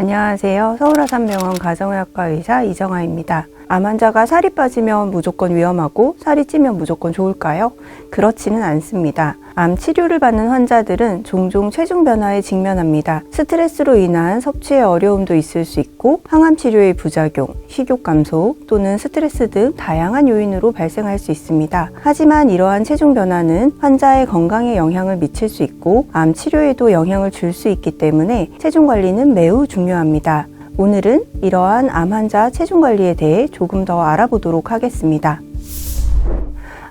안녕하세요. 서울아산병원 가정의학과 의사 이정아입니다. 암 환자가 살이 빠지면 무조건 위험하고 살이 찌면 무조건 좋을까요? 그렇지는 않습니다. 암 치료를 받는 환자들은 종종 체중 변화에 직면합니다. 스트레스로 인한 섭취의 어려움도 있을 수 있고 항암 치료의 부작용, 식욕 감소 또는 스트레스 등 다양한 요인으로 발생할 수 있습니다. 하지만 이러한 체중 변화는 환자의 건강에 영향을 미칠 수 있고 암 치료에도 영향을 줄 수 있기 때문에 체중 관리는 매우 중요합니다. 오늘은 이러한 암 환자 체중 관리에 대해 조금 더 알아보도록 하겠습니다.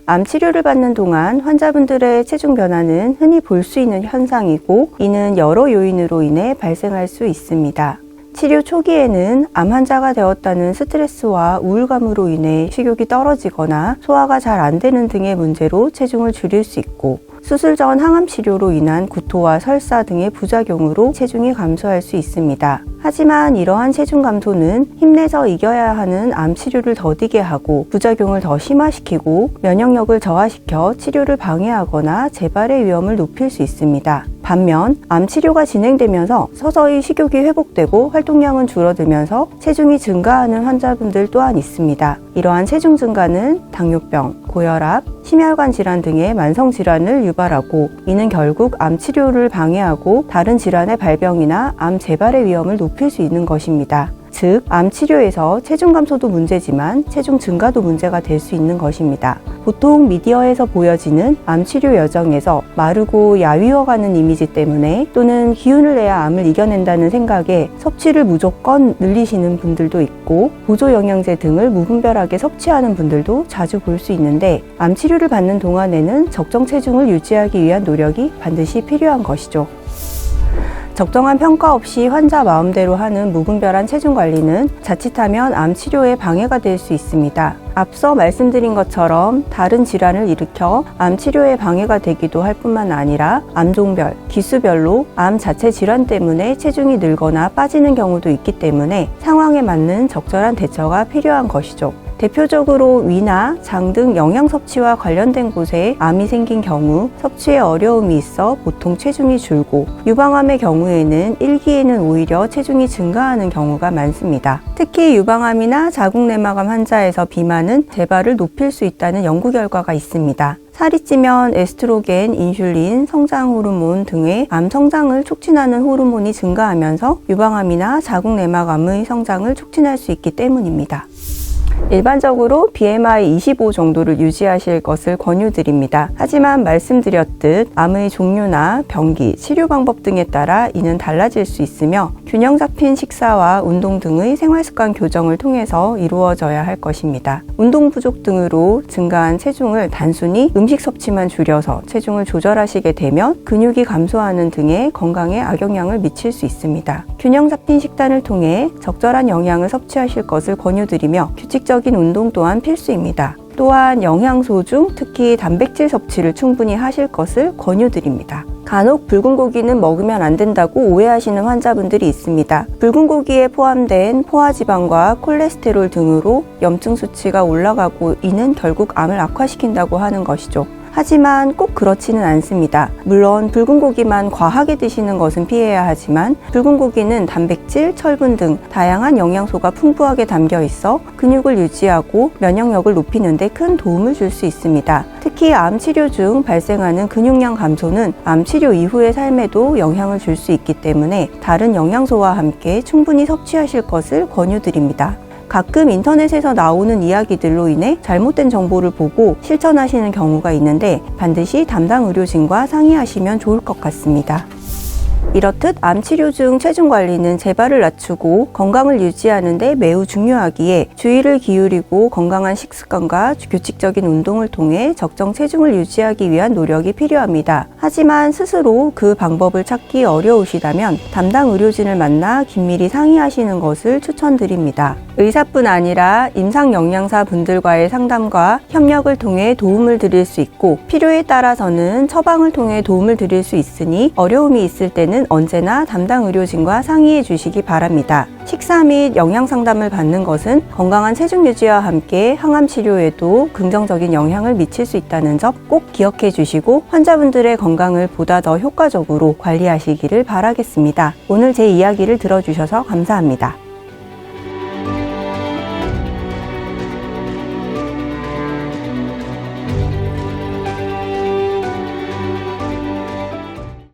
암 치료를 받는 동안 환자분들의 체중 변화는 흔히 볼 수 있는 현상이고 이는 여러 요인으로 인해 발생할 수 있습니다. 치료 초기에는 암 환자가 되었다는 스트레스와 우울감으로 인해 식욕이 떨어지거나 소화가 잘 안 되는 등의 문제로 체중을 줄일 수 있고 수술 전 항암 치료로 인한 구토와 설사 등의 부작용으로 체중이 감소할 수 있습니다. 하지만 이러한 체중 감소는 힘내서 이겨야 하는 암 치료를 더디게 하고 부작용을 더 심화시키고 면역력을 저하시켜 치료를 방해하거나 재발의 위험을 높일 수 있습니다. 반면 암 치료가 진행되면서 서서히 식욕이 회복되고 활동량은 줄어들면서 체중이 증가하는 환자분들 또한 있습니다. 이러한 체중 증가는 당뇨병, 고혈압, 심혈관 질환 등의 만성 질환을 유발하고 이는 결국 암 치료를 방해하고 다른 질환의 발병이나 암 재발의 위험을 높일 수 있는 것입니다. 즉, 암 치료에서 체중 감소도 문제지만 체중 증가도 문제가 될 수 있는 것입니다. 보통 미디어에서 보여지는 암 치료 여정에서 마르고 야위어가는 이미지 때문에 또는 기운을 내야 암을 이겨낸다는 생각에 섭취를 무조건 늘리시는 분들도 있고 보조 영양제 등을 무분별하게 섭취하는 분들도 자주 볼 수 있는데 암 치료를 받는 동안에는 적정 체중을 유지하기 위한 노력이 반드시 필요한 것이죠. 적정한 평가 없이 환자 마음대로 하는 무분별한 체중 관리는 자칫하면 암 치료에 방해가 될 수 있습니다. 앞서 말씀드린 것처럼 다른 질환을 일으켜 암 치료에 방해가 되기도 할 뿐만 아니라 암 종별, 기수별로 암 자체 질환 때문에 체중이 늘거나 빠지는 경우도 있기 때문에 상황에 맞는 적절한 대처가 필요한 것이죠. 대표적으로 위나 장 등 영양 섭취와 관련된 곳에 암이 생긴 경우 섭취에 어려움이 있어 보통 체중이 줄고 유방암의 경우에는 일기에는 오히려 체중이 증가하는 경우가 많습니다. 특히 유방암이나 자궁내막암 환자에서 비만은 재발을 높일 수 있다는 연구 결과가 있습니다. 살이 찌면 에스트로겐, 인슐린, 성장 호르몬 등의 암 성장을 촉진하는 호르몬이 증가하면서 유방암이나 자궁내막암의 성장을 촉진할 수 있기 때문입니다. 일반적으로 BMI 25 정도를 유지하실 것을 권유드립니다. 하지만 말씀드렸듯 암의 종류나 병기, 치료 방법 등에 따라 이는 달라질 수 있으며 균형 잡힌 식사와 운동 등의 생활 습관 교정을 통해서 이루어져야 할 것입니다. 운동 부족 등으로 증가한 체중을 단순히 음식 섭취만 줄여서 체중을 조절하시게 되면 근육이 감소하는 등의 건강에 악영향을 미칠 수 있습니다. 균형 잡힌 식단을 통해 적절한 영양을 섭취하실 것을 권유드리며 규칙 적인 운동 또한 필수입니다. 또한 영양소 중 특히 단백질 섭취를 충분히 하실 것을 권유드립니다. 간혹 붉은 고기는 먹으면 안 된다고 오해하시는 환자분들이 있습니다. 붉은 고기에 포함된 포화지방과 콜레스테롤 등으로 염증 수치가 올라가고 이는 결국 암을 악화시킨다고 하는 것이죠. 하지만 꼭 그렇지는 않습니다. 물론 붉은 고기만 과하게 드시는 것은 피해야 하지만 붉은 고기는 단백질, 철분 등 다양한 영양소가 풍부하게 담겨 있어 근육을 유지하고 면역력을 높이는 데 큰 도움을 줄 수 있습니다. 특히 암 치료 중 발생하는 근육량 감소는 암 치료 이후의 삶에도 영향을 줄 수 있기 때문에 다른 영양소와 함께 충분히 섭취하실 것을 권유드립니다. 가끔 인터넷에서 나오는 이야기들로 인해 잘못된 정보를 보고 실천하시는 경우가 있는데 반드시 담당 의료진과 상의하시면 좋을 것 같습니다. 이렇듯 암 치료 중 체중 관리는 재발을 낮추고 건강을 유지하는 데 매우 중요하기에 주의를 기울이고 건강한 식습관과 규칙적인 운동을 통해 적정 체중을 유지하기 위한 노력이 필요합니다. 하지만 스스로 그 방법을 찾기 어려우시다면 담당 의료진을 만나 긴밀히 상의하시는 것을 추천드립니다. 의사뿐 아니라 임상 영양사 분들과의 상담과 협력을 통해 도움을 드릴 수 있고 필요에 따라서는 처방을 통해 도움을 드릴 수 있으니 어려움이 있을 때는 때는 언제나 담당 의료진과 상의해 주시기 바랍니다. 식사 및 영양 상담을 받는 것은 건강한 체중 유지와 함께 항암 치료에도 긍정적인 영향을 미칠 수 있다는 점 꼭 기억해 주시고 환자분들의 건강을 보다 더 효과적으로 관리하시기를 바라겠습니다. 오늘 제 이야기를 들어주셔서 감사합니다.